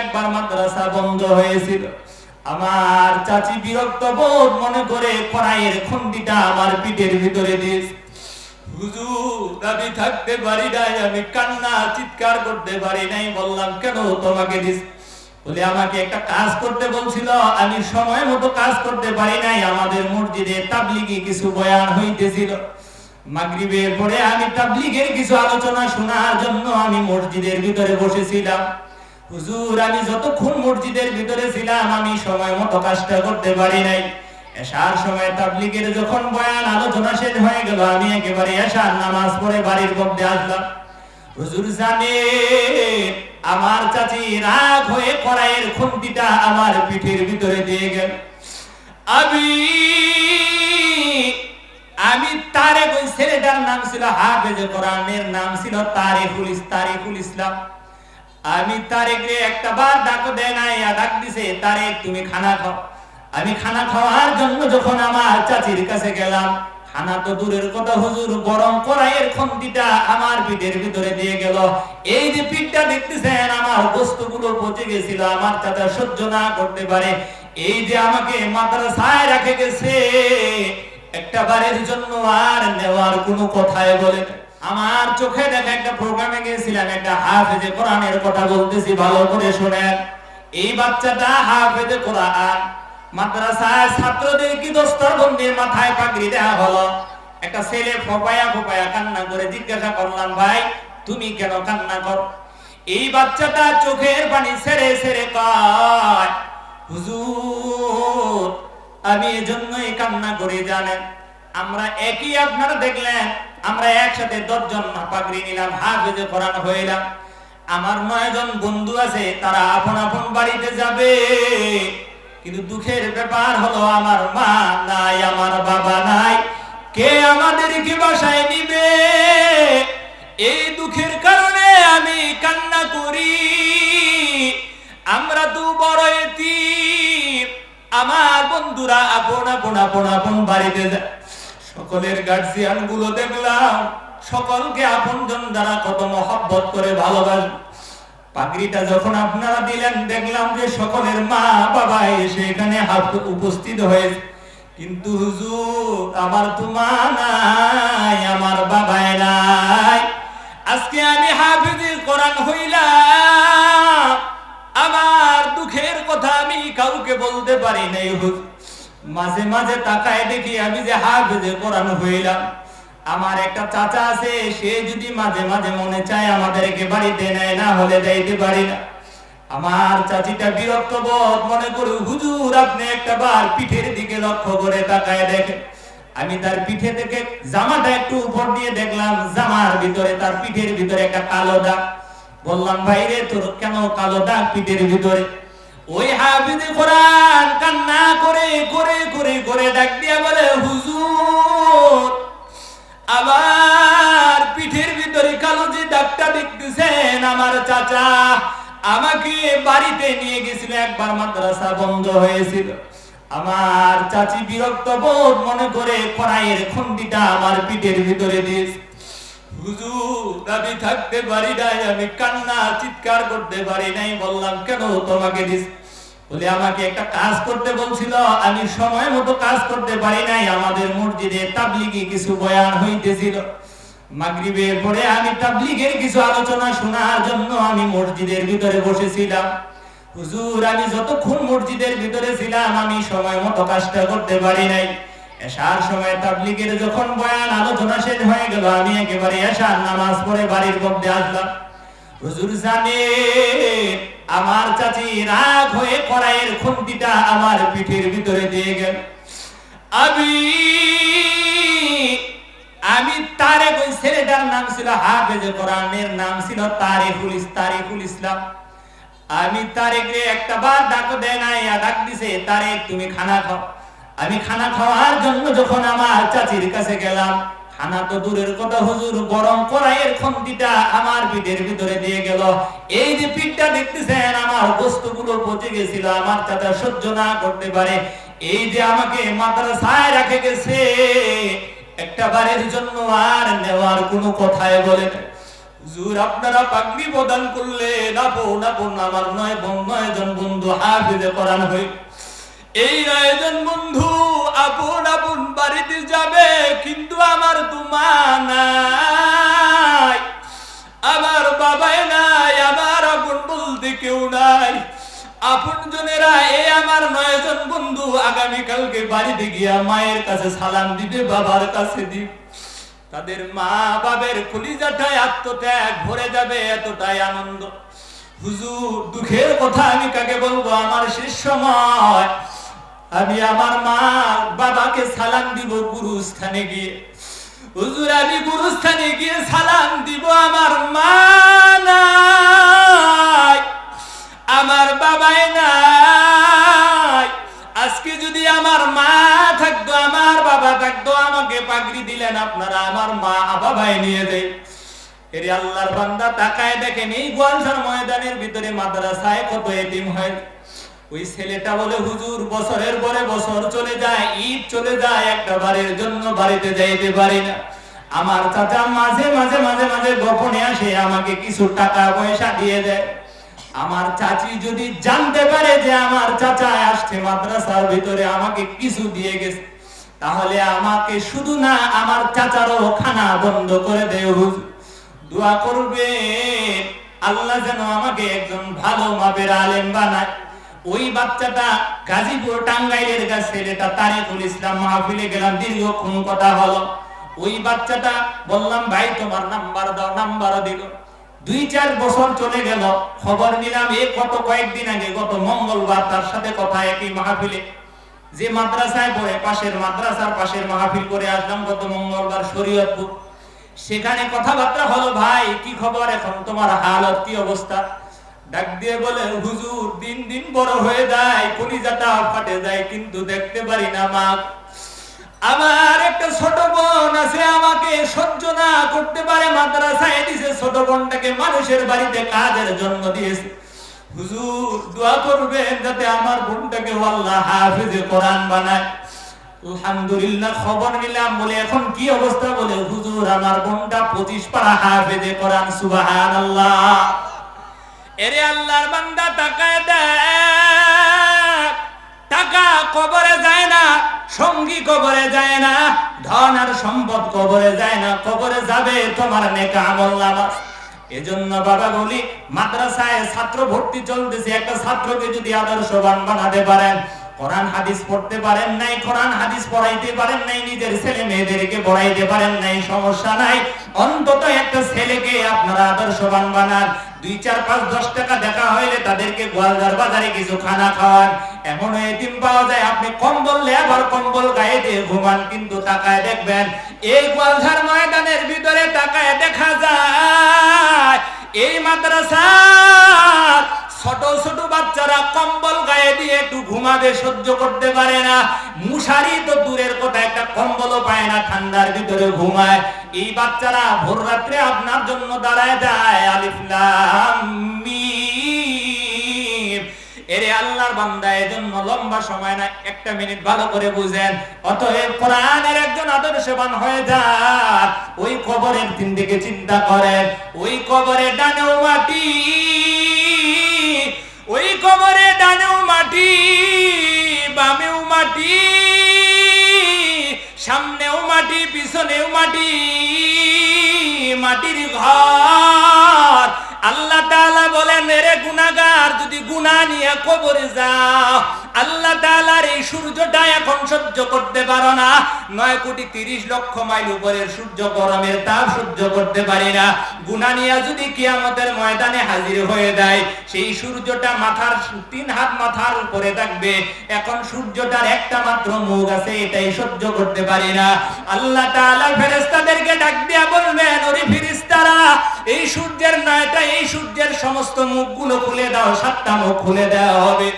একবার মাদ্রাসা বন্ধ হয়েছিল। আমার চাচি বিরক্ত বোধ মনে করে কড়াইয়ের খন্ডিটা আমার পিঠের ভিতরে দিয়েছে। হুজুর থাকতে পারি নাই, আমি কান্না, চিৎকার করতে পারি নাই, বললাম, কেন তোমাকে দিস? বলে, আমাকে একটা কাজ করতে বলছিল, আমি সময় মতো কাজ করতে পারি নাই, আমাদের মসজিদে তাবলিগি কিছু বয়ান হইতেছিল। মাগরিবের পরে আমি তাবলিগের কিছু আলোচনা শোনার জন্য আমি মসজিদের ভিতরে বসেছিলাম। হুজুর, আমি যতক্ষণ মসজিদের ভিতরে ছিলাম, আমি সময় মতো কাজটা করতে পারি নাই। এশার সময় তাবলিগের যখন বয়ান, আলোচনা শেষ হয়ে গেল, আমি একেবারে এশার নামাজ পড়ে বাড়ির মধ্যে আসলাম। হুজুর জানে, আমার চাচি রাগ হয়ে কড়াইয়ের খুন্তিটা আমার পিঠের ভিতরে দিয়ে গেল। আমি আমি তারে ওই ছেলেটার নাম ছিল হাফেজ কোরআনের, নাম ছিল তারিকুল ইস তারিকুল ইসলাম। আমি তারেক রে একটা বার ডাক দেয় নাই ডাক দিছে তারেক তুমি খানা খাও। আমি খানা খাওয়ার জন্য যখন আমার চাচির কাছে গেলাম, খানা তো দূরের কথা হুজুর, গরম কড়াইয়ের খন্তিটা আমার পিঠের ভিতরে দিয়ে গেল। এই যে পিঠটা দেখতেছেন, আমার বস্তুগুলো পচে গেছিল, আমার চাচা সহ্য না করতে পারে। এই যে আমাকে মাদ্রাসায় রেখে গেছে, একটা বারের জন্য আর নেওয়ার কোনো কথাই বলে আমার চোখে দেখা একটা প্রোগ্রামে গিয়েছিলাম একটা হাফেজে কোরআনের কথা বলতেছি, ভালো করে শুনেন। এই বাচ্চাটা হাফেজে কোরআন। মাদ্রাসায় ছাত্রদের কি দস্তর বন্দির মাথায় পাগড়ি দেওয়া হলো? একটা ছেলে ফপায়া ফপায়া কান্না করে জিজ্ঞাসা করলাম, ভাই, তুমি কেন কান্না কর? এই বাচ্চাটা চোখের পানি ছেড়ে ছেড়ে কয়, হুজুর, আমি এজন্যই কান্না করে, জানেন? আমরা একই আপনারা দেখলেন, আমরা একসাথে দশজন পাগড়ি নিলাম, হাফেজে কোরআন হইলাম আমার নয়জন বন্ধু আছে, তারা আপন আপন বাড়িতে যাবে। কিন্তু দুঃখের ব্যাপার হলো, আমার মা নাই, আমার বাবা নাই। কে আমাদেরকে বাসায় নিবে? এই দুঃখের কারণে আমি কান্না করি। আমরা তো বড় আমার বন্ধুরা আপন আপন আপন আপন বাড়িতে যায়। সকলের গার্জিয়ানগুলো দেখলাম। সকলকে আপন জন দ্বারা কত মহব্বত করে ভালোবাসে। পাগড়িটা যখন আপনারা দিলেন, দেখলাম যে সকলের মা বাবা এসে এখানে হাত উপস্থিত হয়েছে। কিন্তু হুজুর, আমার তো মা নাই, আমার বাবাই নাই। আজকে আমি হাফিজি কোরআন হইলাম। আমার দুঃখের কথা আমি কাউকে বলতে পারি নাই, হুজুর। মাঝে মাঝে তাকায় দেখি আমি যে হাফিজে কোরআন হইলাম। আমার একটা চাচা আছে, সে যদি মাঝে মাঝে মনে চায় আমাদেরকে বাড়িতে নেয়, না হলে যাইতে পারি না। আমার চাচিটা বিরক্ত বোধ মনে করি, হুজুর, আপনি একটা বার পিঠের দিকে লক্ষ্য করে তাকায় দেখেন। আমি তার পিঠে থেকে জামাটা একটু উপর দিয়ে দেখলাম, জামার ভিতরে, তার পিঠের ভিতরে একটা কালো দাগ। বললাম ভাই রে তোর কেন কালো দাগ পিঠের ভিতরে? ওই হাফিজে কোরআন কান্না করে করে করে করে ডাক দিয়া বলে, হুজুর আবার পিঠের ভিতরে কালো যে দাগটা দেখতেছেন, আমার চাচা আমাকে বাড়িতে নিয়ে গেছিল, একবার মাদ্রাসা বন্ধ হয়েছিল। আমার চাচি বিরক্ত বোধ মনে করে কড়াইয়ের খন্ডিটা আমার পিঠের ভিতরে দিয়েছে। আমি আমি সময় মতো কাজ করতে পারি নাই, আমাদের মসজিদে তাবলিগি কিছু বয়ান হইতেছিল। মাগরিবের পরে আমি তাবলিগের কিছু আলোচনা শোনার জন্য আমি মসজিদের ভিতরে বসেছিলাম। হুজুর, আমি যতক্ষণ মসজিদের ভিতরে ছিলাম, আমি সময় মতো কাজটা করতে পারি নাই। এশার সময় তাবলিগের যখন বয়ান আলোচনা শেষ হয়ে গেল, আমি একেবারে এশার নামাজ পড়ে বাড়ির মধ্যে আসলাম। হুজুর জানে, আমার চাচি রাগ হয়ে কড়াইয়ের খুন্তিটা আমার পিঠের ভিতরে দিয়ে গেল। আমি আমি তারেক ওই ছেলেটার নাম ছিল হাফেজে কোরআনের নাম ছিল তারিকুল ইস তারিকুল ইসলাম। আমি তারেক একটা বার ডাক দেয় নাই ডাক দিছে, তারেক, তুমি খানা খাও। আমি খানা খাওয়ার জন্য যখন আমার চাচির কাছে গেলাম, খানা তো দূরের কথা হুজুর, গরম কড়াইয়ের খন্তিটা আমার পিঠের ভিতরে দিয়ে গেল। এই যে পিঠটা দেখতেছেন, আমার বস্তুগুলো পচে গেছিল, আমার চাচা সহ্য না করতে পারে। এই যে আমাকে মাদ্রাসায় রেখে গেছে একটা বারের জন্য আর নেওয়ার কোনো কথাই বলে না হুজুর, আপনারা পাগড়ি প্রদান করলেন, আপন আপন, আমার নয় বোন, নয় জন বন্ধু হাফিজে কোরআন হই। এই নয়জন বন্ধু, আপন আপন বাড়িতে যাবে, কিন্তু আমার তোমা নাই। আমার বাবাই নাই, আমার আপন বলতে কেউ নাই। আপন জনেরা, এ আমার নয়জন বন্ধু আগামী কালকে বাড়িতে গিয়া মায়ের কাছে সালাম দিবে, বাবার কাছে দিবে তাদের মা বাবের কলিজাটায় আত্মত্যাগ ভরে যাবে, এতটাই আনন্দ। হুজুর, দুঃখের কথা আমি কাকে বলব? আমার শেষ সময়। আমি আমার মা বাবাকে সালাম দিব গুরুস্থানে গিয়ে। হুজুর, আমি গুরুস্থানে গিয়ে সালাম দিব আমার মা আমার বাবাই নাই। আজকে যদি আমার মা থাকতো, আমার বাবা থাকতো, আমাকে পাগড়ি দিলেন আপনারা, আমার মা বাবাই নিয়ে দেয় এরে আল্লাহর বান্দা তাকায় দেখেন, এই গোয়ালসার ময়দানের ভিতরে মাদ্রাসায় কত এতিম হয়। ওই ছেলেটা বলে, হুজুর, বছরের পরে বছর চলে যায়, ঈদ চলে যায়, একটা বারের জন্য বাড়িতে যাইতে পারি না। আমার চাচা মাঝে মাঝে মাঝে মাঝে গোপনে আসে, আমাকে কিছু টাকা পয়সা দিয়ে দেয় আমার চাচি যদি জানতে পারে যে আমার চাচা আসছে মাদ্রাসার ভিতরে, আমাকে কিছু দিয়ে গেছে। তাহলে আমাকে শুধু না, আমার চাচারও খানা বন্ধ করে দেয় হুজুর। দোয়া করবে আল্লাহ যেন আমাকে একজন ভালো মাপের আলেম বানায়। ওই বাচ্চাটা গাজীপুর টাঙ্গাইলের কাছে ছেলেটা তারিকুল ইসলাম মাহফিলে গেলাম, দীর্ঘক্ষণ কথা হলো। ওই বাচ্চাটা বললাম, ভাই, তোমার নাম্বার দাও, নাম্বার দিল। দুই চার বছর চলে গেল, খবর নিলাম, এ কত কয়েকদিন আগে, গত মঙ্গলবার তার সাথে কথা একই মাহফিলে। যে মাদ্রাসায় পড়ে, পাশের মাদ্রাসার পাশের মাহফিল করে আসলাম, গত মঙ্গলবার শরীয়তপুর। সেখানে কথাবার্তা হলো, ভাই, কি খবর এখন? তোমার হালত, কি অবস্থা? ডাক দিয়ে বলে হুজুর, দিন দিন বড় হয়ে যায়, কলিজাটা ফাটে যায়, কিন্তু দেখতে পারি না মা। আমার একটা ছোট বোন আছে, আমাকে সহ্য না করতে পারে, মাদ্রাসায় দিছে, ছোট বোনটাকে মানুষের বাড়িতে কাজের জন্য দিয়েছে। হুজুর, দোয়া করবেন যাতে আমার বোনটাকে আল্লাহ হাফেজে কোরআন বানায়। আলহামদুলিল্লাহ, খবর নিলাম বলে, এখন কি অবস্থা বলে, হুজুর, আমার বোনটা পঁচিশ পারা হাফেজে কোরআন সুবাহান আল্লাহ এরে আল্লাহর বান্দা তাকায় দেখ। টাকা কবরে যায় না, সঙ্গী কবরে যায় না, ধন আর সম্পদ কবরে যায় না, কবরে যাবে তোমার নেকা আমল নামাজ এজন্য বাবা বলি, মাদ্রাসায় ছাত্র ভর্তি চলতেছে, একটা ছাত্রকে যদি আদর্শবান বানাতে পারেন কোরআন হাদিস পড়তে পারেন নাই, কোরআন হাদিস পড়াইতে পারেন নাই, নিজের ছেলে মেয়েদেরকে পড়াইতে পারেন নাই, সমস্যা নাই। অন্তত একটা ছেলেকে আপনারা আদর্শবান বানান। দুই, চার, পাঁচ, দশ টাকা দেখা হইলে তাদেরকে গোয়ালদার বাজারে কিছু খানা খাওয়ান। এমন এতিম পাওয়া যায়, আপনি কম্বল লেবার কম্বল গায়ে দিয়ে ঘুমান, কিন্তু তাকায় দেখবেন, এই গোয়ালধার ময়দানের ভিতরে তাকায় দেখা যায়, এই মাদ্রাসা ছোট ছোট বাচ্চারা কম্বল গায়ে দিয়ে একটু ঘুমাবে সহ্য করতে পারে না। মুশারি তো দূরের কথা, একটা কম্বলও পায় না, ঠান্ডার ভিতরে ঘুমায়। এই বাচ্চারা ভোর রাত্রে আপনার জন্য দাঁড়ায় যায়। আলিফলাম এরে আল্লাহর বান্দা লম্বা সময় না, একটা মিনিট ভালো করে বুঝেন। অতএব কোরআনের একজন আদর্শবান হয়ে যান। ওই কবরের দিন দিকে চিন্তা করেন। ওই কবরে ডানেও মাটি। পিছনেও মাটি মাটির ঘর। আল্লাহ বলেন রে গুনাহগার যদি গুনাহ নিয়ে কবরে যাও আল্লাহ এই সূর্যটা এখন সহ্য করতে পারো না। নয় কোটি তিরিশ লক্ষ মাইল উপরের সূর্য গরমের তাপ সহ্য করতে পারি না। গুনাহ নিয়ে যদি কিয়ামতের ময়দানে হাজির হয়ে যায়, সেই সূর্যটা মাথার তিন হাত মাথার উপরে থাকবে। এখন সূর্যটার একটা মাত্র মুখ আছে, এটাই সহ্য করতে পারি না। আল্লাহ তাআলা ফেরেশতাদেরকে ডাক দিয়া বলবেন, ওরে ফেরেশতারা, এই সূর্যের নয়টা, এই সূর্যের সমস্ত মুখগুলো খুলে দাও, সাতটা মুখ খুলে দেওয়া হবে।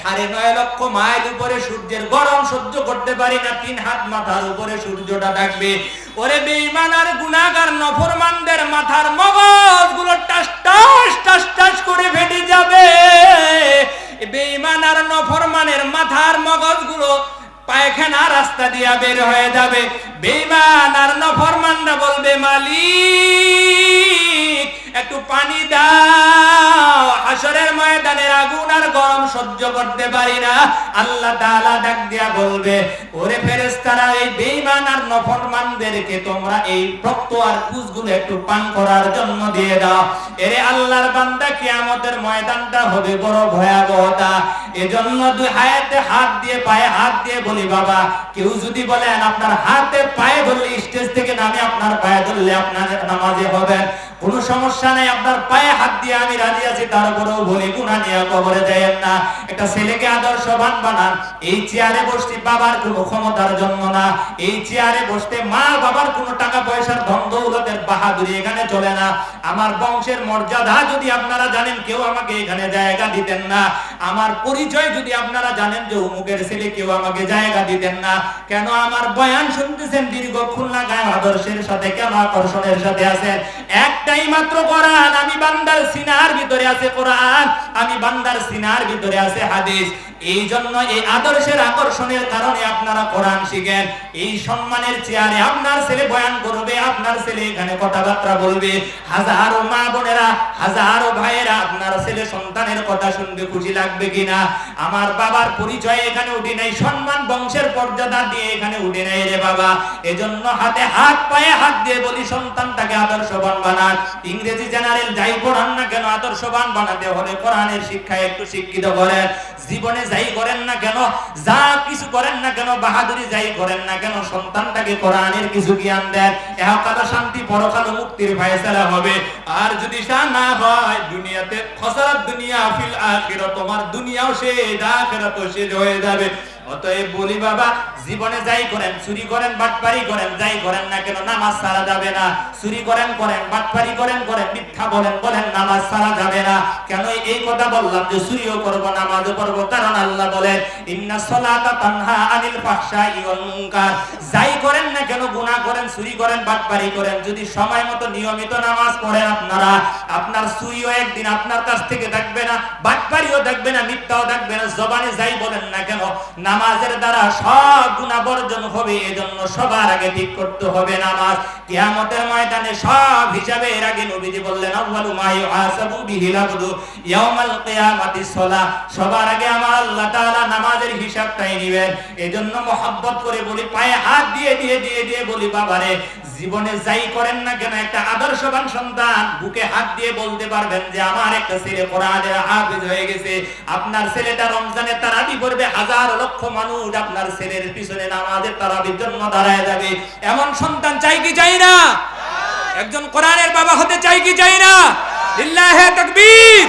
সাড়ে নয় লক্ষ মাইল উপরে সূর্যের গরম সহ্য করতে পারি না, তিন হাত মাথার উপরে সূর্যটা থাকবে। ওরে বেঈমান আর গুনাহগার, নফরমানদের মাথার মগজগুলো টাস টাস টাস করে ফেটে যাবে। বেঈমান আর নফরমানের মাথার মগজগুলো পায়খানা রাস্তা দিয়া বের হয়ে যাবে। বেঈমান আর নফরমানরা বলবে, মালিক, একটু পানি দাও। হাসরের ময়দানের আগুন আর গরম সহ্য করতে পারি না। আল্লাহ তাআলা ডাক দিয়া বলবে, ওরে ফেরেশতারা, এই বেঈমান আর নফরমানদেরকে তোমরা এই রক্ত আর কুজগুলো একটু পান করার জন্য দিয়ে দাও। এরে আল্লাহর বান্দা, কিয়ামতের ময়দানটা হবে বড় ভয়াবহতা। এজন্য দুই হাতে হাত দিয়ে পায়ে হাত দিয়ে বলি, বাবা, কেউ যদি বলেন আপনার হাতে পায়ে ধরলে স্টেজ থেকে নামে আপনার পায়ে ধরলে আপনার নামাজে হবেন কোনো সমস্যা নাই, আপনার পায়ে হাত দিয়ে আমি রাজি আছি তারপরেও বলি গুণা নিয়ে কবরে যাইয়েন না। একটা ছেলেকে আদর্শবান বানান, এই চেয়ারে বসতে বাবার কোনো ক্ষমতার জন্য না, এই চেয়ারে বসতে মা বাবার কোনো টাকা পয়সার ধন দৌলতের বাহাদুরি এখানে চলে না। আমার বংশের মর্যাদা যদি আপনারা জানেন, কেউ আমাকে এখানে জায়গা দিতেন না। আমার পরিচয় যদি আপনারা জানেন যে অমুকের ছেলে কেউ আমাকে জায়গা দিতেন না, কেন আমার বয়ান শুনতেছেন দীর্ঘক্ষণ লাগায় আদর্শের সাথে, কেন আকর্ষণের সাথে আছেন? একটাই মাত্র কোরআন, আমি বান্দার সিনার ভিতরে আছে কোরআন, আমি বান্দার সিনার ভিতরে আছে হাদিস। এই জন্য এই আদর্শের আকর্ষণের কারণে আপনারা কোরআন শিখেন। এই সম্মানের চেয়ারে আপনার ছেলে বয়ান করবে, আপনার ছেলে এখানে কথাবার্তা বলবে। হাজারো মা বোনেরা, হাজারো ভাইয়েরা আপনার ছেলে সন্তানের কথা শুনবে, খুশি লাগবে কিনা? আমার বাবার পরিচয় এখানে উঠে নাই, সম্মান বংশের পর্যাদা দিয়ে এখানে উঠে নাই রে বাবা। এজন্য হাতে হাত, পায়ে হাত দিয়ে বলি, সন্তানটাকে আদর্শবান বানান। ইংরেজি জেনারেল যাই পড়ান না কেন, আদর্শবান বানাতে হলে কোরআনের শিক্ষায় একটু শিক্ষিত করেন। জীবনে যাই করেন না কেন, যা কিছু করেন না কেন, বাহাদুরি যাই করেন না কেন, সন্তানটাকে কোরআনের কিছু জ্ঞান দেন। এহকাল শান্তি, পরকাল মুক্তির ফয়সালা হবে। আর যদি না হয়, দুনিয়াতে খসারাত দুনিয়া, ফিল আখিরাত, তোমার দুনিয়াও শেষ আখিরাতও শেষ হয়ে যাবে। অতএব বলি বাবা, জীবনে যাই করেন, চুরি করেন, বাটপারি করেন, যাই করেন না কেন, নামাজ সারা যাবে না। চুরি করেন করেন, বাটপারি করেন করেন, মিথ্যা বলেন বলেন, নামাজ সারা যাবে না। কেন এই কথা বললাম যে চুরিও করব, নামাজও করব কারণ আল্লাহ বলেন, ইন্না সলাতা তানহা আনিল ফাহশাই ওয়াল মুনকার। যাই করেন না কেন, গুনাহ করেন, চুরি করেন, বাটপারি করেন, যদি সময় মতো নিয়মিত নামাজ পড়েন আপনারা, আপনার চুরিও একদিন আপনার কাছ থেকে থাকবে না, বাটপারিও থাকবে না, মিথ্যাও থাকবে না, জবানে যাই বলেন না কেন নামাজের দ্বারা সব গুণা বর্জন হবে, এজন্য সবার আগে ঠিক করতে হবে নামাজ। কিয়ামতের ময়দানে সব হিসাবে এর আগে নবীজি বললেন, আউয়ালু মা ইউহাসাবু বিহিল আবদু ইয়াউমাল কিয়ামাতিস সালাহ সবার আগে আমার আল্লাহ তাআলা নামাজের হিসাবটাই নেবেন। এজন্য মহব্বত করে বলি, পায়ে হাত দিয়ে দিয়ে দিয়ে দিয়ে বলি, বাবারে জীবনে যাই করেন না কেন, একটা আদর্শবান সন্তান বুকে হাত দিয়ে বলতে পারবেন যে আমার একটা ছেলে কোরআনের হাফেজ হয়ে গেছে, আপনার ছেলেটা রমজানে তারাবি করবে হাজার লক্ষ মানুষ আপনার ছেলের পিছনে নামাজের তারাবির জন্য দাঁড়ায় যাবে। এমন সন্তান চাই কি চাই না? একজন কোরআনের বাবা হতে চাই কি চাই না? লিল্লাহে তাকবীর।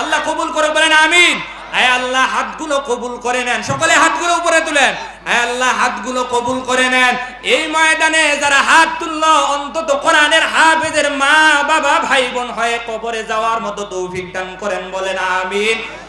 আল্লাহ কবুল করে বলেন, আমিন। আয় আল্লাহ, হাতগুলো কবুল করে নেন, সকলে হাতগুলো উপরে তুলেন। আল্লাহ, হাতগুলো কবুল করে নেন। এই ময়দানে যারা হাত তুললো, অন্তত কোরআনের হাফেজের মা বাবা ভাই বোন হয়ে কবরে যাওয়ার মতো তৌফিক দান করেন বলেন, আমিন।